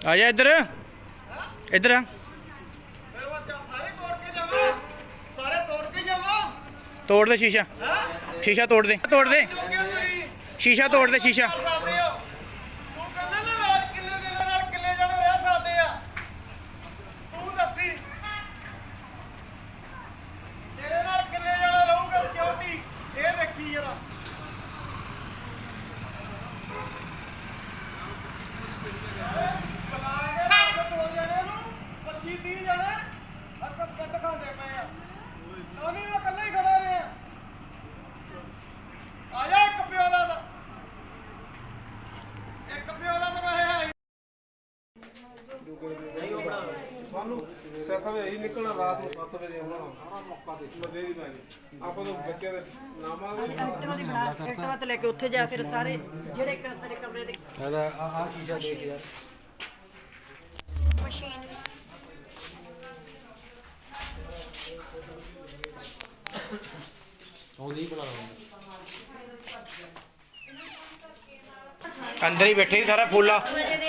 ਆ ਜਾ ਇੱਧਰ। ਇੱਧਰ ਆ। ਤੋੜ ਦੇ ਸ਼ੀਸ਼ਾ। ਸ਼ੀਸ਼ਾ ਤੋੜ ਦੇ। ਤੋੜ ਦੇ। ਸ਼ੀਸ਼ਾ ਤੋੜ ਦੇ ਸ਼ੀਸ਼ਾ ਕਰ ਸਕਦੇ ਹੋ ਤੂੰ ਕਹਿੰਦਾ ਨਾ ਰਾਜ ਕਿੱਲੇ ਦੇ ਨਾਲ ਕਿੱਲੇ ਜਾਣੇ ਰਹਿ ਸਕਦੇ ਆ ਤੂੰ ਦੱਸੀ ਤੇਰੇ ਨਾਲ ਕਿੱਲੇ ਜਾਣਾ ਰਹੂਗਾ ਸਿਕਿਉਰਿਟੀ ਇਹ ਦੇਖੀ ਜਰਾ ਚਲਾਗੇ ਨਾ ਦੋ ਜਣੇ ਨੂੰ 25 30 ਜਣੇ ਅਸਕ ਕੱਟ ਖਾਂਦੇ ਪਏ ਆ ਨਾਨੀ ਮੈਂ ਇਕੱਲਾ ਹੀ ਖੜਾ ਰਿਹਾ ਆ ਜਾ ਇੱਕ ਪਿਓ ਦਾ ਤਾਂ। ਇੱਕ ਪਿਓ ਦਾ ਤਾਂ ਵੈਸੇ ਹੈ ਹੀ। ਸਾਨੂੰ ਸੱਤ ਵਜੇ ਹੀ ਨਿਕਲਣਾ ਰਾਤ ਨੂੰ 7 ਵਜੇ ਆਉਣਾ ਸਾਰਾ ਮੌਕਾ ਦੇ ਮੱਦੇ ਦੀ ਪੈਣੀ ਆਪਾਂ ਤਾਂ ਬੱਚਿਆਂ ਦੇ ਨਾਮਾਂ ਦੇ ਐਕਟਿਵਾ ਦੀ ਬਣਾ ਐਕਟਿਵਾ ਤੇ ਲੈ ਕੇ ਉੱਥੇ ਜਾ ਫਿਰ ਸਾਰੇ ਜਿਹੜੇ ਕ- ਤੇਰੇ ਕਮਰੇ ਦੇ ਅੰਦਰ ਹੀ ਬੈਠੇ ਸੀ, ਸਾਰਾ ਫੋਲਾ।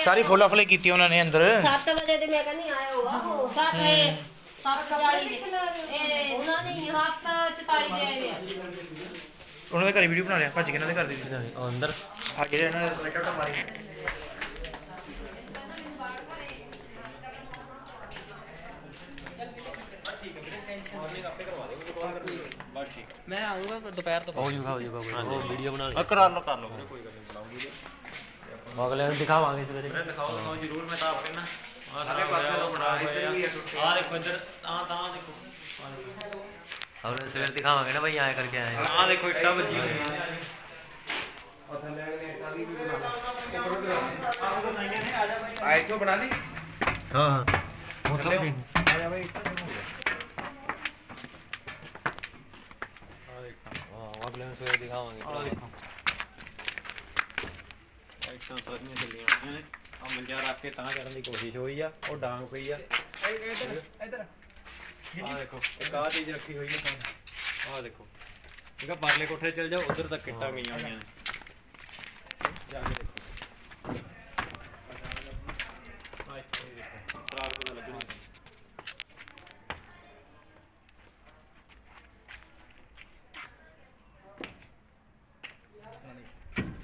ਸਾਰੀ ਫੋਲਾ ਫਲੇ ਕੀਤੀ ਉਹਨਾਂ ਨੇ ਅੰਦਰ। 7 ਵਜੇ ਤੇ ਮੈਂ ਕਹਿੰਦੀ ਆਇਆ ਹੋਗਾ ਉਹ 7 ਵਜੇ 7:40 ਦੇ। ਇਹ ਉਹਨਾਂ ਨੇ 7:44 ਦੇ ਆਏ ਆ। ਉਹਨਾਂ ਦੇ ਘਰੇ ਵੀਡੀਓ ਬਣਾ ਲਿਆ ਭੱਜ ਕੇ ਇਹਨਾਂ ਦੇ ਘਰ ਦੀ ਅੰਦਰ। ਆ ਜਿਹੜੇ ਇਹਨਾਂ ਨੇ ਲੈਟਰ ਟਾ ਮਾਰੀ ਮੈਂ ਆਉਂਗਾ ਦੁਪਹਿਰ ਤੋਂ ਹੋ ਜੂਗਾ ਹੋ ਜੂਗਾ ਉਹ ਵੀਡੀਓ ਬਣਾ ਲਈ ਆ ਕਰਾ ਲਓ ਕਰ ਲਓ ਵੀਰੇ, ਕੋਈ ਗੱਲ ਨਹੀਂ ਬਣਾਉਂਗੀ ਅਗਲੇ ਨੂੰ ਦਿਖਾਵਾਂਗੇ ਸਵੇਰੇ। ਦਿਖਾਓ ਦਿਖਾਓ ਜਰੂਰ ਮੈਂ ਤਾਂ ਆਪ ਕਹਿਣਾ ਆ ਸਾਰੇ ਪਾਸੇ ਲੋ ਬਣਾ ਇੱਧਰ ਵੀ ਆ ਦੇਖੋ ਇੱਧਰ ਤਾਂ ਤਾਂ ਦੇਖੋ। ਅਗਲੇ ਨੂੰ ਸਵੇਰੇ ਦਿਖਾਵਾਂਗੇ ਨਾ ਭਾਈ ਆਏ ਕਰਕੇ ਆਏ ਆ। ਆ ਦੇਖੋ ਇੱਟਾਂ ਵੱਜੀ ਹੋਈਆਂ। ਆ ਇੱਥੋਂ ਬਣਾ ਲਈ? ਹਾਂ ਹਾਂ ਮਤਲਬ ਵੀ ਹਾਂ ਅਗਲੇ ਨੂੰ ਸਵੇਰੇ ਦਿਖਾਵਾਂਗੇ ਆ ਦੇਖੋ। ਇੱਟਾਂ ਸਾਰੀਆਂ ਚੱਲੀਆਂ ਹੋਈਆਂ ਨੇ। ਆ ਮੰਜਾ ਰੱਖ ਕੇ ਤਾਂ ਕਰਨ ਦੀ ਕੋਸ਼ਿਸ਼ ਹੋਈ ਆ ਉਹ ਡਾਂਗ ਪਈ ਆ। ਇੱਧਰ ਇੱਧਰ ਆ ਦੇਖੋ ਇੱਕ ਆਹ ਚੀਜ਼ ਰੱਖੀ ਹੋਈ ਆ। ਆ ਦੇਖੋ। ਪਰਲੇ ਕੋਠੇ ਚਲ ਜਾਓ ਉਧਰ ਤੱਕ ਕਿੱਟਾਂ ਗਈਆਂ ਹੋਈਆਂ ਨੇ ਜਾ ਕੇ ਦੇਖੋ ਆ ਇੱਥੇ ਵੀ ਦੇਖੋ ਸਰਾਗ ਪਤਾ ਲੱਗਣਾ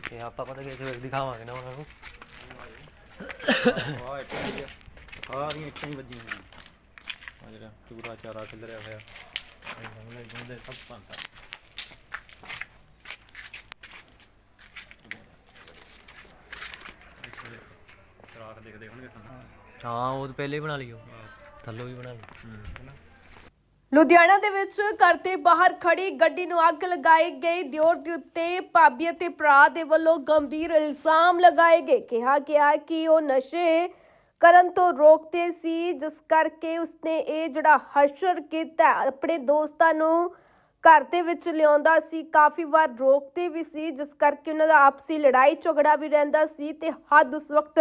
ਤੇ ਆਪਾਂ ਪਤਾ ਕਿ ਸਵੇਰੇ ਦਿਖਾਵਾਂਗੇ ਨਾ ਉਹਨਾਂ ਨੂੰ। ਆ ਇੱਟਾਂ ਹੀ ਆ। ਸਾਰੀਆਂ ਇੱਟਾਂ ਹੀ ਵੱਜੀਆਂ ਹੋਈਆਂ। ਆ ਜਿਹੜਾ ਚੂਰਾ ਚਾਰਾ ਖਿਲਰਿਆ ਹੋਇਆ। ਇਹ ਗੁੰਦੇ ਸਭ ਪੰਤਾ ਸਰਾਖ ਦੇਖਦੇ ਹੋਣਗੇ ਤੁਹਾਨੂੰ ਹਾਂ ਉਹ ਤਾਂ ਪਹਿਲੇ ਹੀ ਬਣਾ ਲਈਓ ਥੱਲੋਂ ਵੀ ਬਣਾ ਲਈ। ਲੁਧਿਆਣਾ ਦੇ ਵਿੱਚ ਘਰ ਦੇ ਬਾਹਰ ਖੜੀ ਗੱਡੀ ਨੂੰ ਅੱਗ ਲਗਾਈ ਗਈ। ਦਿਓਰ ਦੇ ਉੱਤੇ ਭਾਬੀ ਅਤੇ ਭਰਾ ਦੇ ਵੱਲੋਂ ਗੰਭੀਰ ਇਲਜ਼ਾਮ ਲਗਾਏ ਗਏ। ਕਿਹਾ ਗਿਆ ਕਿ ਉਹ ਨਸ਼ੇ ਕਰਨ ਤੋਂ ਰੋਕਦੇ ਸੀ, ਜਿਸ ਕਰਕੇ ਉਸਨੇ ਇਹ ਜਿਹੜਾ ਹਸ਼ਰ ਕੀਤਾ ਆਪਣੇ ਦੋਸਤਾਂ ਨੂੰ ਘਰ ਦੇ ਵਿੱਚ ਲਿਆਉਂਦਾ ਸੀ। ਕਾਫੀ ਵਾਰ ਰੋਕਦੇ ਵੀ ਸੀ, ਜਿਸ ਕਰਕੇ ਉਹਨਾਂ ਦਾ ਆਪਸੀ ਲੜਾਈ ਝਗੜਾ ਵੀ ਰਹਿੰਦਾ ਸੀ ਤੇ ਹੱਦ ਉਸ ਵਕਤ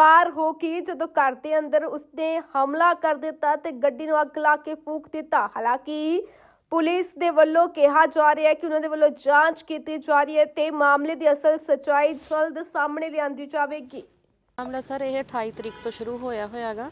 ਪਾਰ ਹੋ ਕੇ ਜਦੋਂ ਘਰ ਦੇ ਅੰਦਰ ਉਸਨੇ ਹਮਲਾ ਕਰ ਦਿੱਤਾ ਤੇ ਗੱਡੀ ਨੂੰ ਅੱਗ ਲਾ ਕੇ ਫੂਕ ਦਿੱਤਾ। ਹਾਲਾਂਕਿ ਪੁਲਿਸ ਦੇ ਵੱਲੋਂ ਕਿਹਾ ਜਾ ਰਿਹਾ ਹੈ ਕਿ ਉਹਨਾਂ ਦੇ ਵੱਲੋਂ ਜਾਂਚ ਕੀਤੀ ਜਾ ਰਹੀ ਹੈ ਤੇ ਮਾਮਲੇ ਦੀ ਅਸਲ ਸਚਾਈ ਜਲਦ ਸਾਹਮਣੇ ਲਿਆਂਦੀ ਜਾਵੇਗੀ। ਮਾਮਲਾ ਸਰ ਇਹ 28 ਤਰੀਕ ਤੋਂ ਸ਼ੁਰੂ ਹੋਇਆ ਹੋਇਆਗਾ।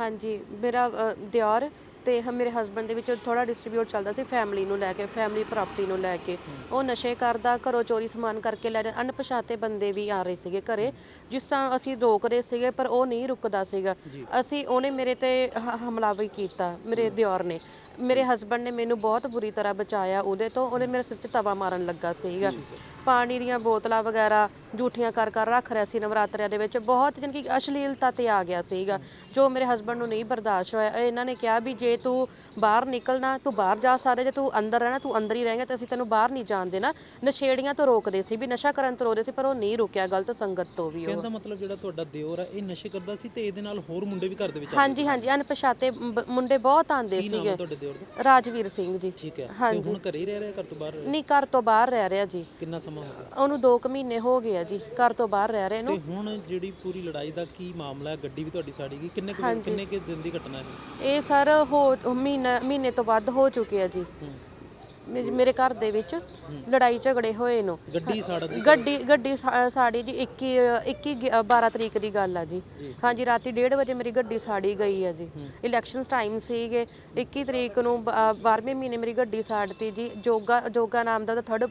ਹਾਂਜੀ ਮੇਰਾ ਅ, ਦਿਓਰ ਤੇ ਹ- ਮੇਰੇ ਹਸਬੰਡ ਦੇ ਵਿੱਚ ਥੋੜਾ ਡਿਸਟ੍ਰੀਬਿਊਟ ਚੱਲਦਾ ਸੀ ਫੈਮਿਲੀ ਨੂੰ ਲੈ ਕੇ ਫੈਮਿਲੀ ਪ੍ਰਾਪਰਟੀ ਨੂੰ ਲੈ ਕੇ। ਉਹ ਨਸ਼ੇ ਕਰਦਾ ਘਰੋਂ ਚੋਰੀ ਸਮਾਨ ਕਰਕੇ ਲੈ ਜਾ ਅਣਪਛਾਤੇ ਬੰਦੇ ਵੀ ਆ ਰਹੇ ਸੀਗੇ ਘਰੇ। ਜਿਸ ਤਰ੍ਹਾਂ ਅਸੀਂ ਰੋਕ ਰਹੇ ਸੀਗੇ ਪਰ ਉਹ ਨਹੀਂ ਰੁਕਦਾ ਸੀਗਾ। ਅਸੀਂ ਉਹਨੇ ਮੇਰੇ ਤੇ ਹ- ਹਮਲਾ ਵੀ ਕੀਤਾ ਮੇਰੇ ਦਿਓਰ ਨੇ। ਮੇਰੇ ਹਸਬੰਡ ਨੇ ਮੈਨੂੰ ਬਹੁਤ ਬੁਰੀ ਤਰ੍ਹਾਂ ਬਚਾਇਆ ਉਹਦੇ ਤੋਂ ਉਹਨੇ ਮੇਰੇ ਸਿਰ ਤੇ ਤਵਾ ਮਾਰਨ ਲੱਗਾ ਸੀਗਾ। ਪਾਣੀ ਦੀਆਂ ਬੋਤਲਾਂ ਵਗੈਰਾ ਝੂਠੀਆਂ ਕਰ ਕਰ ਰੱਖ ਰਿਹਾ ਸੀ ਨਵਰਾਤਰਿਆਂ ਦੇ ਵਿੱਚ। ਬਹੁਤ ਜਾਣੀ ਕਿ ਅਸ਼ਲੀਲਤਾ ਤੇ ਆ ਗਿਆ ਸੀਗਾ। ਜੋ ਮੇਰੇ ਹਸਬੰਡ ਨੂੰ ਨਹੀਂ ਬਰਦਾਸ਼ਤ ਹੋਇਆ ਇਹ ਇਹਨਾਂ ਨੇ ਕਿਹਾ ਵੀ ਜੇ ਤੂੰ ਬਾਹਰ ਨਿਕਲਣਾ ਤੂੰ ਬਾਹਰ ਜਾ ਸਕਦਾ ਜੇ ਤੂੰ ਅੰਦਰ ਰਹਿਣਾ ਤੂੰ ਅੰਦਰ ਹੀ ਰਹੇਂਗਾ ਤੇ ਅਸੀਂ ਤੈਨੂੰ ਬਾਹਰ ਨਹੀਂ ਜਾਣ ਦੇਣਾ। ਨਸ਼ੇੜੀਆਂ ਤੋਂ ਰੋਕਦੇ ਸੀ ਵੀ ਨਸ਼ਾ ਕਰਨ ਤੋਂ ਰੋਕਦੇ ਸੀ ਪਰ ਉਹ ਨਹੀਂ ਰੁਕਿਆ ਗਲਤ ਸੰਗਤ ਤੋਂ ਵੀ ਉਹ। ਕਹਿੰਦਾ ਮਤਲਬ ਜਿਹੜਾ ਤੁਹਾਡਾ ਦਿਓਰ ਹੈ ਇਹ ਨਸ਼ੇ ਕਰਦਾ ਸੀ ਤੇ ਇਹਦੇ ਨਾਲ ਹੋਰ ਮੁੰਡੇ ਵੀ ਘਰ ਦੇ ਵਿੱਚ ਹਾਂਜੀ ਹਾਂਜੀ ਅਣਪਛਾਤੇ ਬ- ਮੁੰਡੇ ਬਹੁਤ ਆਂਦੇ ਕੀ ਨਾਮ ਸੀਗੇ। ਹੈ ਤੁਹਾਡੇ ਦਿਓਰ ਦਾ? ਰਾਜਵੀਰ ਸਿੰਘ ਜੀ। ਠੀਕ ਹੈ। ਤੇ ਹਾਂਜੀ। ਹੁਣ ਘਰੇ ਹੀ ਰਹਿ ਰਿਹਾ ਘਰ ਤੋਂ ਬਾਹਰ? ਨਹੀਂ ਘਰ ਤੋਂ ਬਾਹਰ ਰਹਿ ਰਿਹਾ ਜੀ। ਕਿੰਨਾ ਸਮਾਂ ਹੋ ਗਿਆ? ਉਹਨੂੰ 2 ਕੁ ਮਹੀਨੇ ਹੋ ਗਏ ਆ ਜੀ ਘਰ ਤੋਂ ਬਾਹਰ ਰਹਿ ਰਹੇ ਤੇ ਨੂੰ ਹੁਣ ਜਿਹੜੀ ਪੂਰੀ ਲੜਾਈ ਦਾ ਕੀ ਮਾਮਲਾ ਹੈ ਗੱਡੀ ਵੀ ਤੁਹਾਡੀ ਸਾੜੀ ਗਈ? ਕਿੰਨੇ ਕੁ ਕਿੰਨੇ ਕੁ ਦਿਨ ਦੀ ਘਟਨਾ ਹੈ? ਇਹ ਸਰ ਹੋ ਮਹੀਨਾ ਮਹੀਨੇ ਤੋਂ ਵੱਧ ਹੋ ਚੁੱਕੇ ਆ ਜੀ। ਮੇਰੇ ਮੇਰੇ ਘਰ ਦੇ ਵਿੱਚ ਲੜਾਈ ਝਗੜੇ ਹੋਏ ਨੂੰ। ਗੱਡੀ ਦੀ ਗੱਡੀ ਗੱਡੀ ਸਾ- ਸਾੜੀ ਜੀ 21 21 ਗਿ- 12 ਤਰੀਕ ਦੀ ਗੱਲ ਆ ਜੀ। ਹਾਂਜੀ ਰਾਤੀ 1:30 ਵਜੇ ਮੇਰੀ ਗੱਡੀ ਸਾੜੀ ਗਈ ਆ ਜੀ। ਇਲੈਕਸ਼ਨਸ ਟਾਈਮ ਸੀਗੇ। 21 ਤਰੀਕ ਨੂੰ 12ਵੇਂ ਮਹੀਨੇ ਮੇਰੀ ਗੱਡੀ ਸਾੜਤੀ ਜੀ। ਜੋਗਾ ਜੋਗਾ ਨਾਮ ਦਾ ਥਰਡ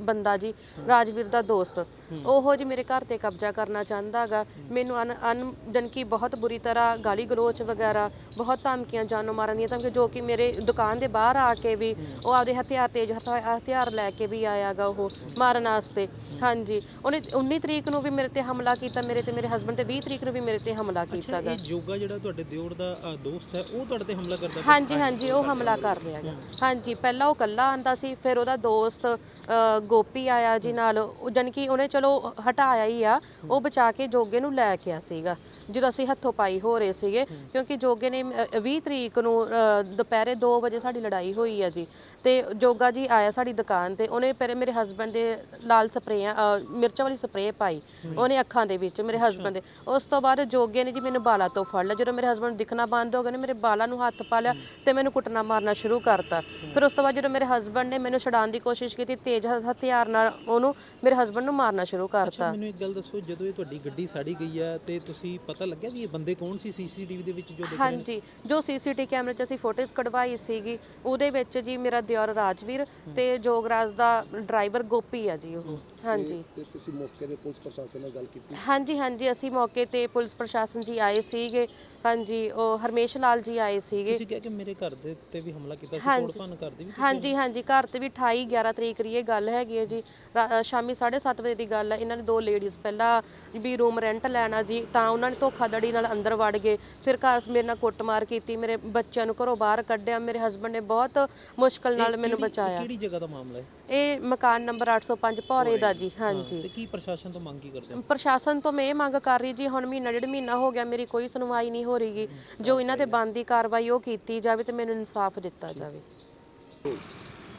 ਬੰਦਾ ਜੀ ਰਾਜਵੀਰ ਦਾ ਦੋਸਤ। ਉਹੋ ਜੀ ਮੇਰੇ ਘਰ ਤੇ ਕਬਜ਼ਾ ਕਰਨਾ ਚਾਹੁੰਦਾਗਾ। ਮੈਨੂੰ ਅਨ ਅਨ ਜਾਣੀ ਕਿ ਬਹੁਤ ਬੁਰੀ ਤਰ੍ਹਾਂ ਗਾਲੀ ਗਲੋਚ ਵਗੈਰਾ ਬਹੁਤ ਧਮਕੀਆਂ ਜਾਨੋਂ ਮਾਰਨ ਦੀਆਂ ਧਮਕੀਆਂ ਜੋ ਕਿ ਮੇਰੇ ਦੁਕਾਨ ਦੇ ਬਾਹਰ ਆ ਕੇ ਵੀ ਉਹ ਆਪਦੇ ਹਥਿਆਰ ਤੇਜ਼ ਹਥਿਆ- ਹਥਿਆਰ ਲੈ ਕੇ ਵੀ ਆਇਆਗਾ ਉਹ ਮਾਰਨ ਵਾਸਤੇ ਹਾਂਜੀ। ਉਹਨੇ 19 ਤਰੀਕ ਨੂੰ ਵੀ ਮੇਰੇ ਤੇ ਹਮਲਾ ਕੀਤਾ ਮੇਰੇ ਤੇ ਮੇਰੇ ਹਸਬੰਡ ਤੇ 20 ਤਰੀਕ ਨੂੰ ਵੀ ਮੇਰੇ ਤੇ ਹਮਲਾ ਕੀਤਾਗਾ। ਇਹ ਜੋਗਾ ਜਿਹੜਾ ਤੁਹਾਡੇ ਦਿਓਰ ਦਾ ਅ, ਦੋਸਤ ਹੈ ਉਹ ਤੁਹਾਡੇ ਤੇ ਹਮਲਾ ਕਰਦਾ ਸੀ? ਹਾਂਜੀ ਹਾਂਜੀ ਉਹ ਹਮਲਾ ਕਰ ਰਿਹਾ ਹੈਗਾ। ਹਾਂਜੀ ਪਹਿਲਾਂ ਉਹ ਕੱਲਾ ਆਂਦਾ ਸੀ ਫਿਰ ਉਹਦਾ ਦੋਸਤ ਅ, ਗੋਪੀ ਆਇਆ ਜੀ ਨਾਲ। ਜਾਣੀ ਕਿ ਉਹਨੇ ਚਲੋ ਹਟਾਇਆ ਹੀ ਆ। ਉਹ ਬਚਾ ਕੇ ਜੋਗੇ ਨੂੰ ਲੈ ਕੇ ਆ ਸੀਗਾ। ਜਦੋਂ ਅਸੀਂ ਹੱਥੋਂ ਪਾਈ ਹੋ ਰਹੇ ਸੀਗੇ ਕਿਉਂਕਿ ਜੋਗੇ ਨੇ ਅ, 20 ਤਰੀਕ ਨੂੰ ਅ, ਦੁਪਹਿਰੇ 2 ਵਜੇ ਸਾਡੀ ਲੜਾਈ ਹੋਈ ਆ ਜੀ। ਤੇ ਜੋਗਾ ਜੀ ਆਇਆ ਸਾਡੀ ਦੁਕਾਨ ਤੇ। ਉਹਨੇ ਪਹਿਲੇ ਮੇਰੇ ਹਸਬੰਡ ਦੇ ਲਾਲ ਸਪਰੇਆਂ ਅ, ਮਿਰਚਾਂ ਵਾਲੀ ਸਪਰੇਅ ਪਾਈ। ਉਹਨੇ ਅੱਖਾਂ ਦੇ ਵਿੱਚ ਮੇਰੇ ਹਸਬੰਡ ਦੇ। ਉਸ ਤੋਂ ਬਾਅਦ ਜੋਗੇ ਨੇ ਜੀ ਮੈਨੂੰ ਬਾਲਾਂ ਤੋਂ ਫੜ ਲਿਆ। ਜਦੋਂ ਮੇਰੇ ਹਸਬੰਡ ਦਿਖਣਾ ਬੰਦ ਹੋ ਗਏ ਨੇ ਮੇਰੇ ਬਾਲਾਂ ਨੂੰ ਹੱਥ ਪਾ ਲਿਆ ਤੇ ਮੈਨੂੰ ਕੁੱਟਣਾ ਮਾਰਨਾ ਸ਼ੁਰੂ ਕਰਤਾ। ਫਿਰ ਉਸ ਤੋਂ ਬਾਅਦ ਜਦੋਂ ਮੇਰੇ ਹਸਬੰਡ ਨੇ ਮੈਨੂੰ ਛਡਾਉਣ ਦੀ ਕੋਸ਼ਿਸ਼ ਕੀਤੀ ਤੇਜ਼ ਹਥਿਆਰ ਨਾਲ ਉਹਨੂੰ ਮੇਰੇ ਹਸਬੰਡ ਨੂੰ ਮਾਰਨਾ ਸ਼ੁਰੂ ਕਰਤਾ ਮੈਨੂੰ ਇੱਕ ਗੱਲ ਦੱਸੋ ਜਦੋਂ ਇਹ ਤੁਹਾਡੀ ਗੱਡੀ ਸਾੜੀ ਗਈ ਹੈ ਤੇ ਤੁਸੀਂ ਪਤਾ ਲੱਗਿਆ ਵੀ ਇਹ ਬੰਦੇ ਕੌਣ ਸੀ ਸੀਸੀਟੀਵੀ ਦੇ ਵਿੱਚ ਜੋ ਦਿਖ ਰਹੇ ਨੇ? ਹਾਂਜੀ ਜੋ ਸੀਸੀਟੀ ਕੈਮਰੇ 'ਚ ਅਸੀਂ ਫੋਟੋਜ਼ ਕਢਵਾਈ ਸੀਗੀ ਉਹਦੇ ਵਿੱਚ ਜੀ ਮੇਰਾ ਦਿਓਰ ਰਾਜਵੀਰ ਤੇ ਜੋਗਰਾਜ ਦਾ ਡਰਾਈਵਰ ਗੋਪੀ ਆ ਜੀ ਉਹ ਹਾਂਜੀ। ਤੇ ਤੁਸੀਂ ਮੌਕੇ ਤੇ ਪੁਲਿਸ ਪ੍ਰਸ਼ਾਸਨ ਨਾਲ ਗੱਲ ਕੀਤੀ? ਹਾਂਜੀ ਹਾਂਜੀ ਅਸੀਂ ਮੌਕੇ ਤੇ ਪੁਲਿਸ ਪ੍ਰਸ਼ਾਸਨ ਜੀ ਆਏ ਸੀਗੇ। ਹਾਂਜੀ ਉਹ ਹਰਮੇਸ਼ ਲਾਲ ਜੀ ਆਏ ਸੀਗੇ। ਤੁਸੀਂ ਕਿਹਾ ਕਿ ਮੇਰੇ ਘਰ ਦੇ ਉੱਤੇ ਵੀ ਹਮਲਾ ਕੀਤਾ ਸੀ ਹਾਂਜੀ। ਤੋੜ ਭੰਨ ਕਰਦੀ ਵੀ ਹਾਂਜੀ ਹਾਂਜੀ ਘਰ ਤੇ ਵੀ 28 11 ਤਰੀਕ ਦੀ ਇਹ ਗੱਲ ਹੈਗੀ ਹੈ ਜੀ। ਰਾ- ਅ, ਸ਼ਾਮੀ 7:30 ਵਜੇ ਦੀ ਗੱਲ ਹੈ। ਇਹਨਾਂ ਨੇ ਦੋ ਲੇਡੀਜ਼ ਪਹਿਲਾਂ ਵੀ ਰੂਮ ਰੈਂਟ ਲੈਣਾ ਜੀ ਤਾਂ ਉਹਨਾਂ ਨੇ ਧੋਖਾਧੜੀ ਨਾਲ ਅੰਦਰ ਵੜ ਗਏ। ਫਿਰ ਘਰ ਮੇਰੇ ਨਾਲ ਕੁੱਟਮਾਰ ਕੀਤੀ ਮੇਰੇ ਬੱਚਿਆਂ ਨੂੰ ਘਰੋਂ ਬਾਹਰ ਕੱਢਿਆ। ਮੇਰੇ ਹਸਬੰਡ ਨੇ ਬਹੁਤ ਮੁਸ਼ਕਲ ਨਾਲ ਮੈਨੂੰ ਬਚਾਇਆ। ਕਿਹੜੀ ਜਗ੍ਹਾ ਦਾ ਮਾਮਲਾ ਹੈ? ਇਹ ਮਕਾਨ ਨੰਬਰ 805 ਭੌਰੇ ਦਾ ਜੀ ਹਾਂਜੀ। ਤੇ ਕੀ ਪ੍ਰਸ਼ਾਸਨ ਤੋਂ ਮੰਗ ਕੀ ਕਰਦੇ ਹੋ? ਪ੍ਰਸ਼ਾਸਨ ਤੋਂ ਮੈਂ ਇਹ ਮੰਗ ਕਰ ਰਹੀ ਜੀ ਹੁਣ ਮਹੀਨਾ ਡੇਢ ਮਹੀਨਾ ਹੋ ਗਿਆ ਮੇਰੀ ਕੋਈ ਸੁਣਵਾਈ ਨਹੀਂ ਹੋ ਰਹੀਗੀ। ਜੋ ਇਹਨਾਂ ਤੇ ਬਣਦੀ ਕਾਰਵਾਈ ਉਹ ਕੀਤੀ ਜਾਵੇ ਤੇ ਮੈਨੂੰ ਇਨਸਾਫ ਦਿੱਤਾ ਜਾਵੇ।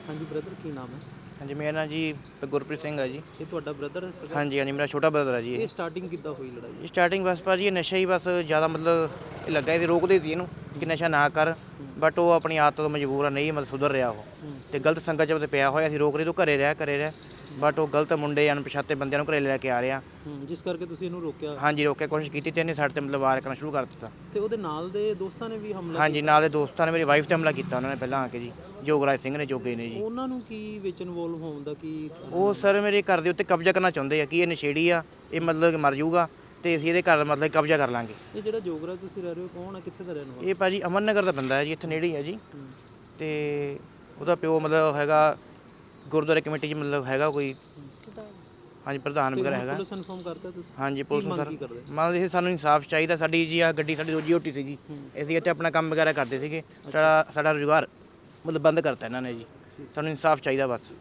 ਹਾਂਜੀ ਬ੍ਰਦਰ ਕੀ ਨਾਮ ਹੈ? ਹਾਂਜੀ ਮੇਰਾ ਨਾਂ ਜੀ ਗੁਰਪ੍ਰੀਤ ਸਿੰਘ ਆ ਜੀ। ਇਹ ਤੁਹਾਡਾ ਬ੍ਰਦਰ ਹੈ ਸਗਾ? ਹਾਂਜੀ ਹਾਂਜੀ ਮੇਰਾ ਛੋਟਾ ਬ੍ਰਦਰ ਆ ਜੀ ਇਹ। ਸਟਾਰਟਿੰਗ ਕਿੱਦਾਂ ਹੋਈ ਲੜਾਈ? ਇਹ ਸਟਾਰਟਿੰਗ ਬਸ ਭਾਜੀ ਇਹ ਨਸ਼ਾ ਹੀ ਬਸ ਜ਼ਿਆਦਾ ਮਤਲਬ ਇਹ ਲੱਗਾ ਇਹਦੇ ਰੋਕਦੇ ਸੀ ਇਹਨੂੰ ਕਿ ਨਸ਼ਾ ਨਾ ਕਰ। ਬਟ ਉਹ ਆਪਣੀ ਆਦਤ ਤੋਂ ਮਜਬੂਰ ਆ ਨਹੀਂ ਮਤਲਬ ਸੁਧਰ ਰਿਹਾ ਉਹ। ਤੇ ਗਲਤ ਸੰਗਤ 'ਚ ਤੇ ਪਿਆ ਹੋਇਆ ਸੀ ਰੋਕ ਰਹੇ ਤੋਂ ਘਰੇ ਰਹਿ ਘਰੇ ਰਹਿ। ਬਟ ਉਹ ਗਲਤ ਮੁੰਡੇ ਅਣਪਛਾਤੇ ਬੰਦਿਆਂ ਨੂੰ ਘਰੇ ਲੈ ਕੇ ਆ ਰਿਹਾ। ਹੂੰ, ਜਿਸ ਕਰਕੇ ਤੁਸੀਂ ਇਹਨੂੰ ਰੋਕਿਆ। ਹਾਂਜੀ ਰੋਕੇ ਕੋਸ਼ਿਸ਼ ਕੀਤੀ ਤੇ ਇਹਨੇ ਸਾਡੇ ਤੇ ਮਤਲਬ ਵਾਰ ਕਰਨਾ ਸ਼ੁਰੂ ਕਰ ਦਿੱਤਾ। ਤੇ ਉਹਦੇ ਨਾਲ ਦੇ ਦੋਸਤਾਂ ਨੇ ਵੀ ਹਮਲਾ ਹਾਂਜੀ ਨਾਲ ਦੇ ਦੋਸਤਾਂ ਨੇ ਮੇਰੀ ਵਾਈਫ ਤੇ ਹਮਲਾ ਕੀਤਾ ਉਹਨਾਂ ਨੇ ਪਹਿਲਾਂ ਆ ਕੇ ਜੀ। ਜੋਗਰਾਜ ਸਿੰਘ ਨੇ ਜੋਗੇ ਨੇ ਜੀ। ਉਹਨਾਂ ਨੂੰ ਕੀ ਵਿੱਚ ਇਨਵੋਲਵ ਹੋਣ ਦਾ ਕੀ ਉਹ ਸਰ ਮੇਰੇ ਘਰ ਦੇ ਉੱਤੇ ਕਬਜ਼ਾ ਕਰਨਾ ਚਾਹੁੰਦੇ ਆ ਕਿ ਇਹ ਨਸ਼ੇੜੀ ਆ ਇਹ ਮਤਲਬ ਕਿ ਮਰ ਜਾਊਗਾ ਤੇ ਅਸੀਂ ਇਹਦੇ ਘਰ ਮਤਲਬ ਕਬਜ਼ਾ ਕਰ ਲਾਂਗੇ। ਇਹ ਜਿਹੜਾ ਜੋਗਰਾ ਤੁਸੀਂ ਰਹਿ ਰਹੇ ਹੋ ਕੌਣ ਹੈ ਕਿੱਥੇ ਦਾ ਰਹਿਣ ਵਾਲਾ? ਇਹ ਭਾਜੀ ਅਮਨ ਨਗਰ ਦਾ ਬੰਦਾ ਹੈ ਜੀ ਇੱਥੇ ਨੇੜੇ ਹੀ ਹੈ ਜੀ। ਤੇ ਉਹਦਾ ਪਿਓ ਮਤਲਬ ਹੈਗਾ ਗੁਰਦੁਆਰੇ ਕਮੇਟੀ 'ਚ ਮਤਲਬ ਹੈਗਾ ਕੋਈ? ਹਾਂਜੀ ਪ੍ਰਧਾਨ ਵਗੈਰਾ ਹੈਗਾ। ਪੁਲਿਸ ਇਨਫੋਰਮ ਕਰਤਾ ਤੁਸੀਂ? ਹਾਂਜੀ ਪੁਲਿਸ ਨੂੰ ਸਰ? ਮਤਲਬ ਇਹ ਸਾਨੂੰ ਇਨਸਾਫ ਚਾਹੀਦਾ। ਸਾਡੀ ਜੀ ਆ ਗੱਡੀ ਸਾਡੀ ਰੋਜੀ ਰੋਟੀ ਸੀਗੀ। ਅਸੀਂ ਇੱਥੇ ਆਪਣਾ ਕੰਮ ਵਗੈਰਾ ਕਰਦੇ ਸੀਗੇ। ਸਾਡਾ ਸਾਡਾ ਰੁਜ਼ਗਾਰ ਮਤਲਬ ਬੰਦ ਕਰਤਾ ਇਹਨਾਂ ਨੇ ਜੀ। ਸਾਨੂੰ ਇਨਸਾਫ ਚਾਹੀਦਾ ਬਸ।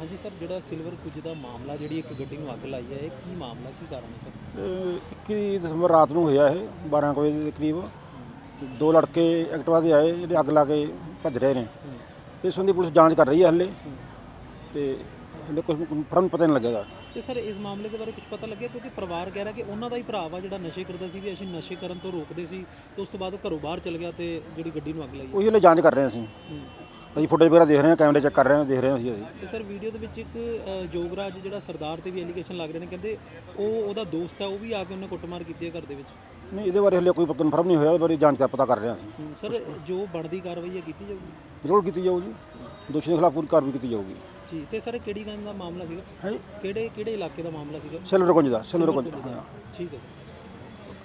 ਹਾਂਜੀ ਸਰ ਜਿਹੜਾ ਸਿਲਵਰ ਕੁਝ ਦਾ ਮਾਮਲਾ ਜਿਹੜੀ ਇੱਕ ਗੱਡੀ ਨੂੰ ਅੱਗ ਲਾਈ ਹੈ ਇਹ ਕੀ ਮਾਮਲਾ ਕੀ ਕਾਰਨ ਹੈ ਸਰ? 21 ਦਸੰਬਰ ਰਾਤ ਨੂੰ ਹੋਇਆ ਇਹ 12 ਕੁ ਵਜੇ ਦੇ ਕਰੀਬ। ਦੋ ਲੜਕੇ ਐਕਟਿਵਾ ਦੇ ਆਏ ਜਿਹੜੇ ਅੱਗ ਲਾ ਕੇ ਭੱਜ ਰਹੇ ਨੇ। ਇਸ ਸੰਬੰਧੀ ਪੁਲਿਸ ਜਾਂਚ ਕਰ ਰਹੀ ਹੈ ਹਲੇ। ਤੇ ਹਲੇ ਕੁਝ ਫਰਮ ਪਤਾ ਨਹੀਂ ਲੱਗੇਗਾ। ਤੇ ਸਰ ਇਸ ਮਾਮਲੇ ਦੇ ਬਾਰੇ ਕੁਝ ਪਤਾ ਲੱਗਿਆ? ਕਿਉਂਕਿ ਪਰਿਵਾਰ ਕਹਿ ਰਿਹਾ ਕਿ ਉਹਨਾਂ ਦਾ ਹੀ ਭਰਾ ਵਾ ਜਿਹੜਾ ਨਸ਼ੇ ਕਰਦਾ ਸੀ ਵੀ ਅਸੀਂ ਨਸ਼ੇ ਕਰਨ ਤੋਂ ਰੋਕਦੇ ਸੀ ਤੇ ਉਸ ਤੋਂ ਬਾਅਦ ਉਹ ਘਰੋਂ ਬਾਹਰ ਚਲ ਗਿਆ ਤੇ ਜਿਹੜੀ ਗੱਡੀ ਨੂੰ ਅੱਗ ਲਾਈ ਉਹੀ ਹਲੇ ਜਾਂਚ ਕਰ ਰਹੇ ਹਾਂ ਅਸੀਂ। ਅਸੀਂ ਫੁਟੇਜ ਵਗੈਰਾ ਦੇਖ ਰਹੇ ਹਾਂ ਕੈਮਰੇ ਚੈੱਕ ਕਰ ਰਹੇ ਹਾਂ ਦੇਖ ਰਹੇ ਹਾਂ ਅਸੀਂ ਅਸੀਂ। ਤੇ ਸਰ ਵੀਡੀਓ ਦੇ ਵਿੱਚ ਇੱਕ ਅਹ, ਜੋਗਰਾਜ ਜਿਹੜਾ ਸਰਦਾਰ ਤੇ ਵੀ ਐਲੀਗੇਸ਼ਨ ਲੱਗ ਰਹੇ ਨੇ ਕਹਿੰਦੇ ਉਹ ਉਹਦਾ ਦੋਸਤ ਹੈ ਉਹ ਵੀ ਆ ਕੇ ਉਹਨੇ ਕੁੱਟਮਾਰ ਕੀਤੀ ਹੈ ਘਰ ਦੇ ਵਿੱਚ। ਨਹੀਂ ਇਹਦੇ ਬਾਰੇ ਹਲੇ ਕੋਈ ਕਨਫਰਮ ਨਹੀਂ ਹੋਇਆ ਇਹਦੇ ਬਾਰੇ ਜਾਂਚ ਕਰ ਪਤਾ ਕਰ ਰਹੇ ਹਾਂ ਅਸੀਂ। ਸਰ ਜੋ ਬਣਦੀ ਕਾਰਵਾਈ ਹੈ ਕੀਤੀ ਜਾਊਗੀ? ਜ਼ਰੂਰ ਕੀਤੀ ਜਾਊਗੀ। ਦੋਸ਼ੀ ਦੇ ਖਿਲਾਫ ਪੂਰੀ ਕਾਰਵਾਈ ਕੀਤੀ ਜਾਊਗੀ। ਜੀ ਤੇ ਸਰ ਕਿਹੜੀ ਗੱਲ ਦਾ ਮਾਮਲਾ ਸੀਗਾ? ਹੈ? ਕਿਹੜੇ ਕਿਹੜੇ ਇਲਾਕੇ ਦਾ ਮਾਮਲਾ ਸੀਗਾ? ਸਿਲਵਰ ਕੁੰਜ ਦਾ ਸਿਲਵਰ ਕੁੰਜ ਹਾਂ। ਠੀਕ ਹੈ ਸਰ।